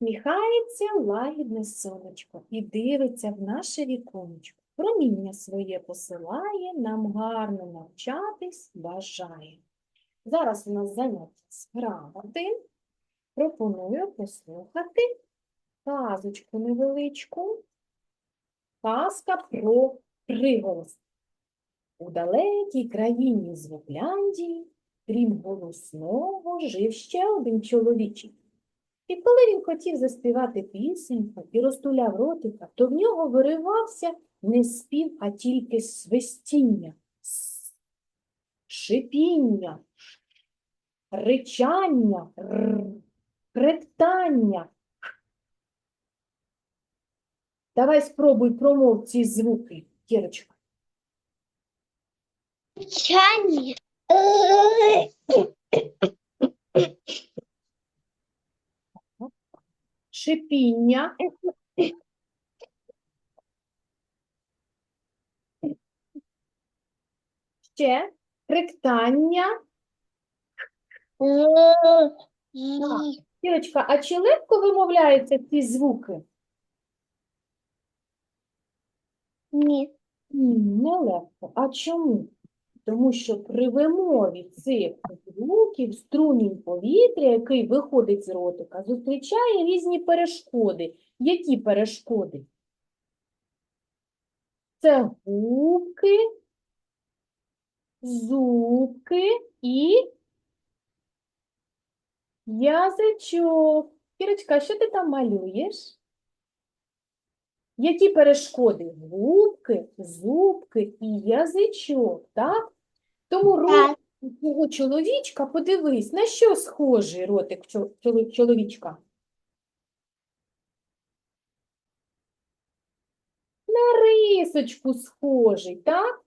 Сміхається лагідне сонечко і дивиться в наше віконечко. Проміння своє посилає, нам гарно навчатись бажає. Зараз у нас заняття з грамоти. Пропоную послухати казочку невеличку. Казка про приголос. У далекій країні Звукляндії, крім голосного, жив ще один чоловічик. І коли він хотів заспівати пісеньку і розтуляв ротика, то в нього виривався не спів, а тільки свистіння, шипіння, ричання, кректання. Давай спробуй промов ці звуки, Кірочка. Чані. Шипіння, ще кректання. Кірочка, а чи легко вимовляються ці звуки? Ні. Ні, нелегко. А чому? Тому що при вимові цих звуків струмінь повітря, який виходить з ротика, зустрічає різні перешкоди. Які перешкоди? Це губки, зубки і язичок. Кірочка, що ти там малюєш? Які перешкоди? Губки, зубки і язичок, так? Тому рот у цього чоловічка, подивись, на що схожий ротик чоловічка? На рисочку схожий, так?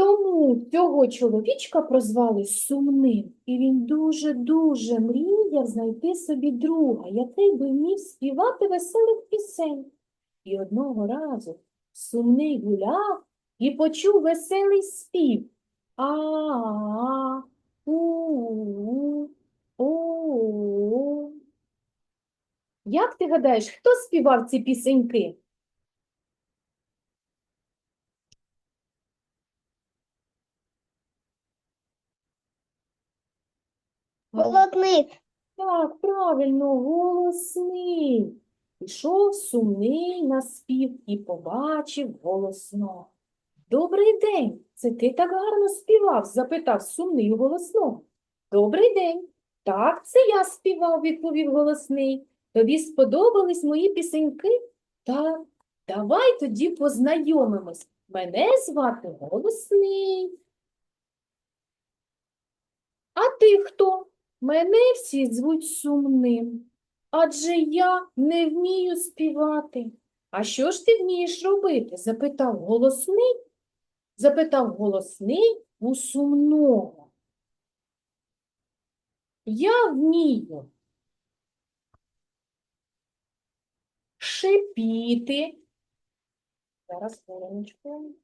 Тому цього чоловічка прозвали сумним, і він дуже-дуже мріяв знайти собі друга, який би вмів співати веселих пісень. І одного разу сумний гуляв і почув веселий спів. А-а, у-у, о-о. Як ти гадаєш, хто співав ці пісеньки? Голодник. Так, правильно, голосний. Пішов сумний на спів і побачив голосного. Добрий день, це ти так гарно співав? запитав сумний у голосного. Добрий день. Так, це я співав, відповів голосний. Тобі сподобались мої пісеньки? Так, давай тоді познайомимось. Мене звати Голосний. А ти хто? Мене всі звуть сумним, адже я не вмію співати. А що ж ти вмієш робити? запитав голосний, запитав голосний у сумного. Я вмію шипіти. Зараз хвилиночку.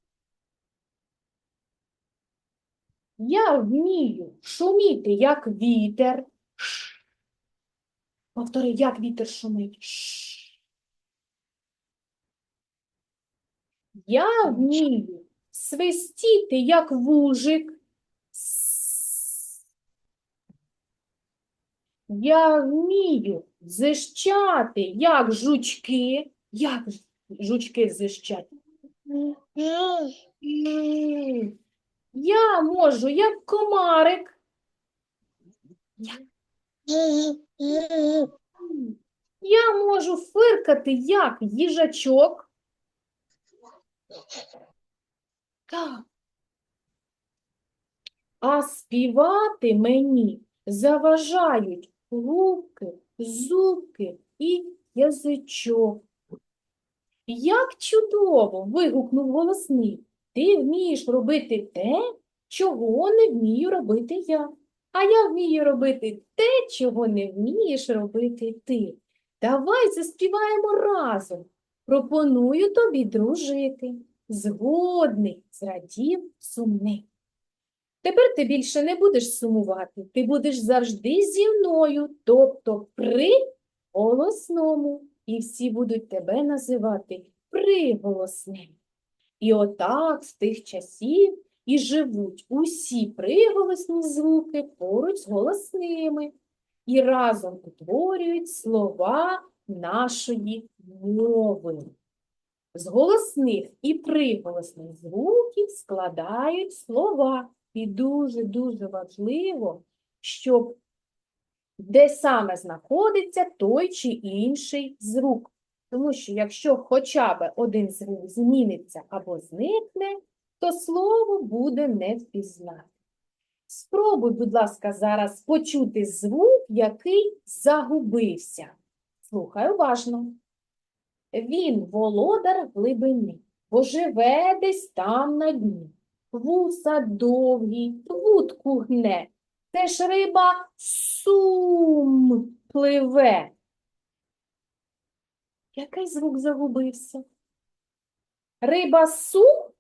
Я вмію шуміти, як вітер. Ш. Повтори, як вітер шумить. Ш. Я вмію свистіти, як вужик. С. Я вмію зищати, як жучки. Як жучки зищать? Я можу, як комарик. Я можу фиркати, як їжачок. Так. А співати мені заважають губки, зубки і язичок. Як чудово! вигукнув голосний. Ти вмієш робити те, чого не вмію робити я. А я вмію робити те, чого не вмієш робити ти. Давай заспіваємо разом. Пропоную тобі дружити. Згодний, зрадів, сумний. Тепер ти більше не будеш сумувати, ти будеш завжди зі мною, тобто при голосному, і всі будуть тебе називати приголосним. І отак з тих часів і живуть усі приголосні звуки поруч з голосними і разом утворюють слова нашої мови. З голосних і приголосних звуків складають слова. І дуже-дуже важливо, щоб де саме знаходиться той чи інший звук. Тому що якщо хоча б один звук зміниться або зникне, то слово буде не впізнати. Спробуй, будь ласка, зараз почути звук, який загубився. Слухай уважно. Він володар глибини, бо живе десь там на дні. Вуса довгі, вудку гне, це ж риба сум пливе. Який звук загубився? Риба сум?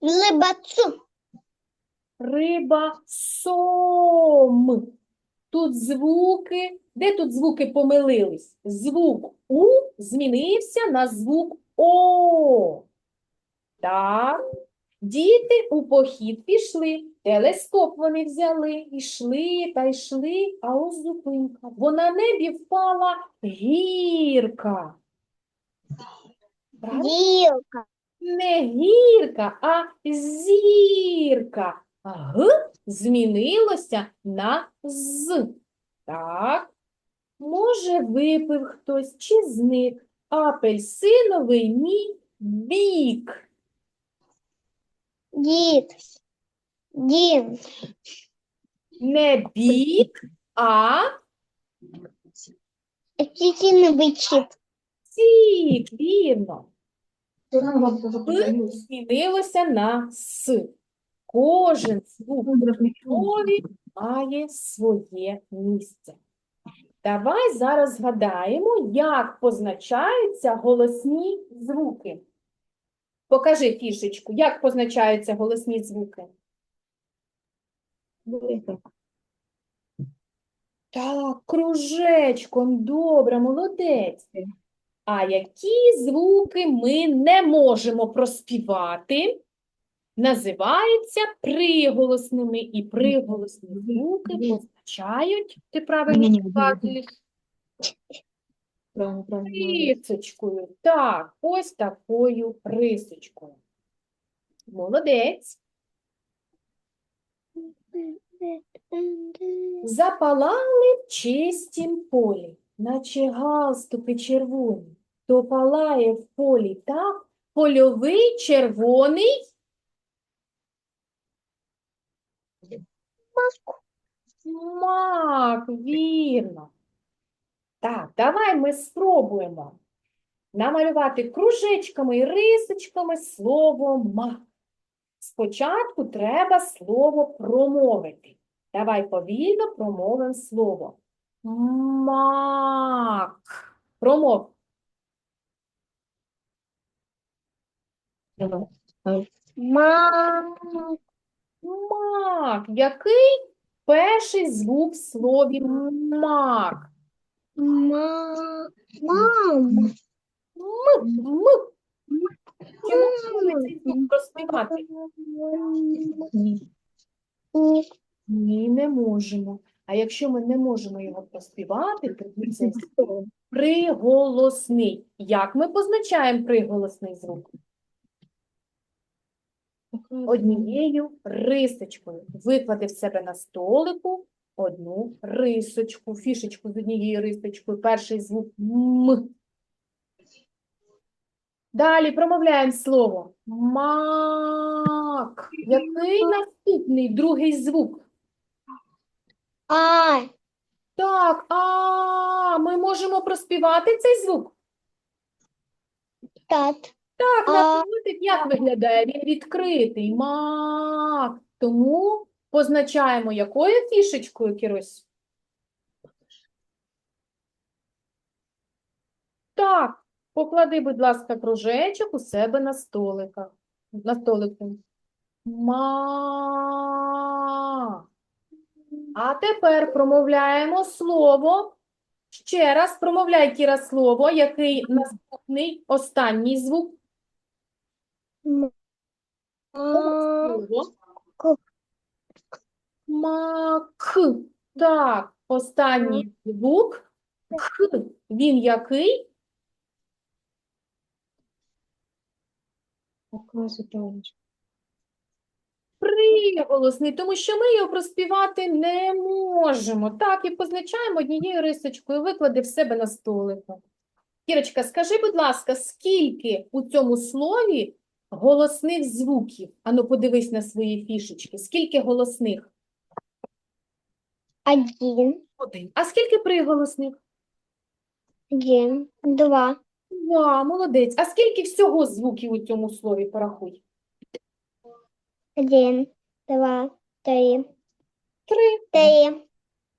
Либацу. Риба сом. Тут звуки. Де тут звуки помилились? Звук У змінився на звук О. Так. Діти у похід пішли, телескоп вони взяли, ішли та йшли, а ось зупинка. Бо на небі впала гірка. Правильно? Ділка. Не гірка, а зірка. А Г змінилося на з. Так. Може, випив хтось чи зник. Апельсиновий мій бік. Дід. Дін. Не бік, а Тітіновий чіп. сік. Вірно. Г змінилося на с. Кожен звук в мові має своє місце. Давай зараз згадаємо, як позначаються голосні звуки. Покажи фішечку, як позначаються голосні звуки. Так, кружечком, добре, молодець. А які звуки ми не можемо проспівати, називаються приголосними, і приголосні звуки позначають, ти правильно правильно. рисочкою. Так, ось такою рисочкою. Молодець. Запалали в чистім полі, наче галстуки червоні, то палає в полі так, польовий червоний мак, вірно. Так, давай ми спробуємо намалювати кружечками і рисочками слово мак. Спочатку треба слово промовити. Давай повільно промовимо слово. Мак. Промов. Мам. Мак. Який перший звук в слові мак? Ма. Мам. М. М. Чи можемо ми цей звук? Ні. Не можемо. А якщо ми не можемо його проспівати, то це приголосний. Як ми позначаємо приголосний звук? Однією рисочкою. Виклади в себе на столику одну рисочку, фішечку з однією рисочкою. Перший звук М. Далі промовляємо слово мак. Який наступний другий звук? А. Так, а ми можемо проспівати цей звук? Так, А. на як виглядає? Він відкритий. Мак. Тому позначаємо якою фішечкою, Кірусь? Так, поклади, будь ласка, кружечок у себе на столиках. На столику. Ма. А тепер промовляємо слово. Ще раз промовляй, Кіра, слово, який наступний, останній звук. Мак. Так, останній звук. К. Він який? Приголосний, тому що ми його проспівати не можемо. Так, і позначаємо однією рисочкою, виклади в себе на столику. Кірочка, скажи, будь ласка, скільки у цьому слові голосних звуків? Ану, подивись на свої фішечки. Скільки голосних? Один. Один. А скільки приголосних? Один. Два. Два, молодець. А скільки всього звуків у цьому слові порахуй? Один. Два. Три. Три. Три.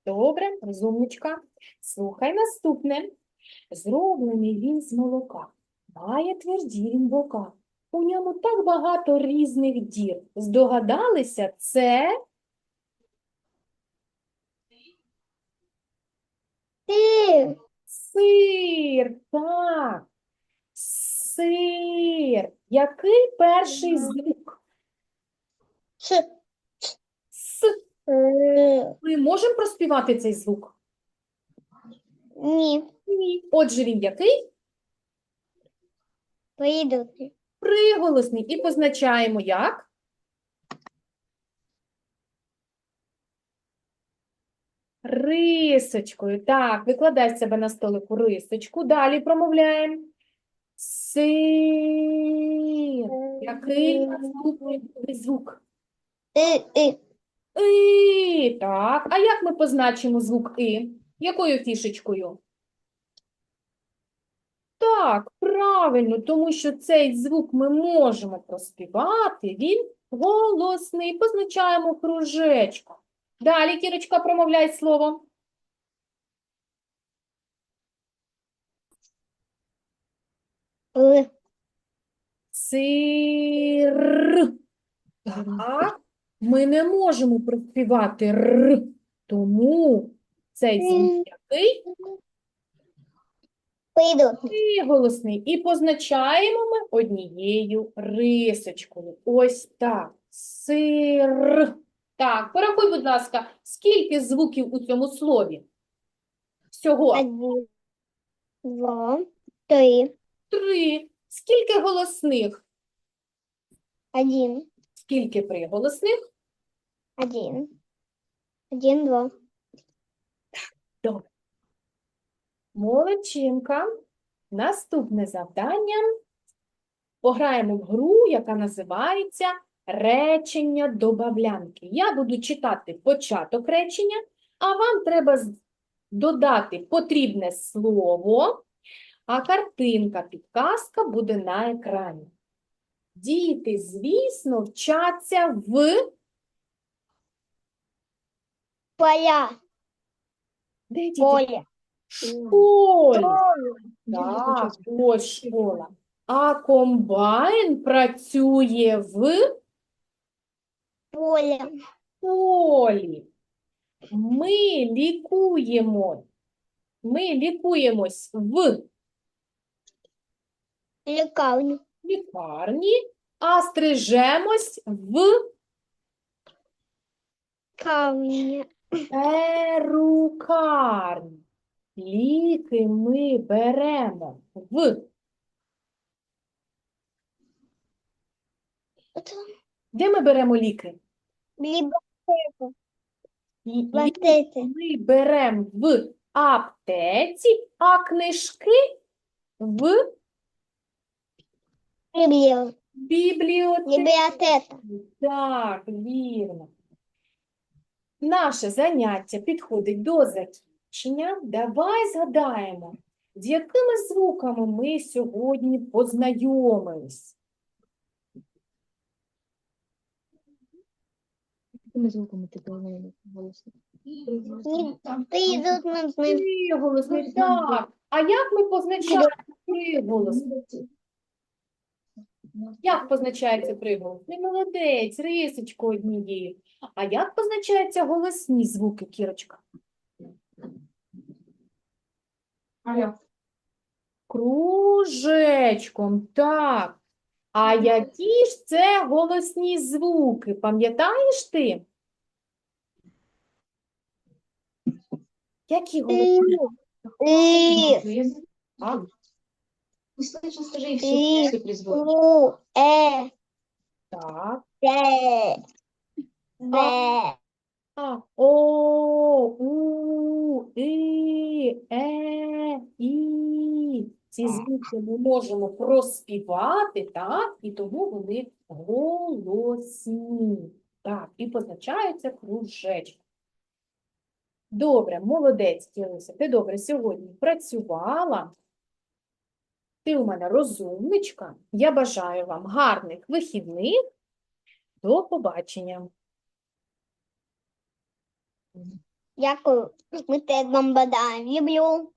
Добре, розумничка. Слухай наступне. Зроблений він з молока, має тверді він бока. У ньому так багато різних дір. Здогадалися, це Ти. Сир. Так. Сир. Який перший звук? С. С. Ми можемо проспівати цей звук? Ні. Ні. Отже, він який? Прийдуть. Приголосний. І позначаємо як? Рисочкою. Так, викладай себе на столику рисочку. Далі промовляємо. Сир. Який наступний звук? І. І. Так. А як ми позначимо звук И? Якою фішечкою? Так, правильно, тому що цей звук ми можемо проспівати, він голосний. Позначаємо кружечком. Далі, Кірочка, промовляй слово. Л. Сир. Так, ми не можемо проспівати Р, тому цей звук який? Приголосний. І позначаємо ми однією рисочкою. Ось так. Сир. Так, порахуй, будь ласка, скільки звуків у цьому слові? Всього Один. Два. Три. три. Скільки голосних? Один. Скільки приголосних? Один. Один, два. Молодчинка. Наступне завдання. Пограємо в гру, яка називається речення добавлянки. Я буду читати початок речення, а вам треба додати потрібне слово, а картинка, підказка буде на екрані. Діти, звісно, вчаться в Поля. де діти? Поле. школі. Так, ось школа. А комбайн працює в Поле. полі. Ми лікуємо. Ми лікуємось в Лекарню. лікарні, а стрижемось в Камня. перукарні. Ліки ми беремо в де ми беремо ліки? Лі- аптеці. Ми беремо в аптеці, а книжки в Библиотека. бібліотеці. Так, вірно. Наше заняття підходить до закінчення. Давай згадаємо, з якими звуками ми сьогодні познайомились. Якими звуками ти говорила голосно? На. Приголосний, так. А як ми позначаємо приголосний? Як позначається приголос? приголосний? Молодець, рисочку однією. А як позначаються голосні звуки, Кірочка? Кружечком, так. А які ж це голосні звуки? Пам'ятаєш ти? Які голосні? И, А, Слышно, скажи, и все, все. У, Э, так. Д, Д, А, О, У, І, Е, І. Ці звуки ми можемо проспівати, так? І тому вони голосні. Так, і позначаються кружечком. Добре, молодець, Кіруся. Ти добре сьогодні працювала. Ти у мене розумничка. Я бажаю вам гарних вихідних. До побачення. Дякую. Ми тебе вам бадаємо. Люблю.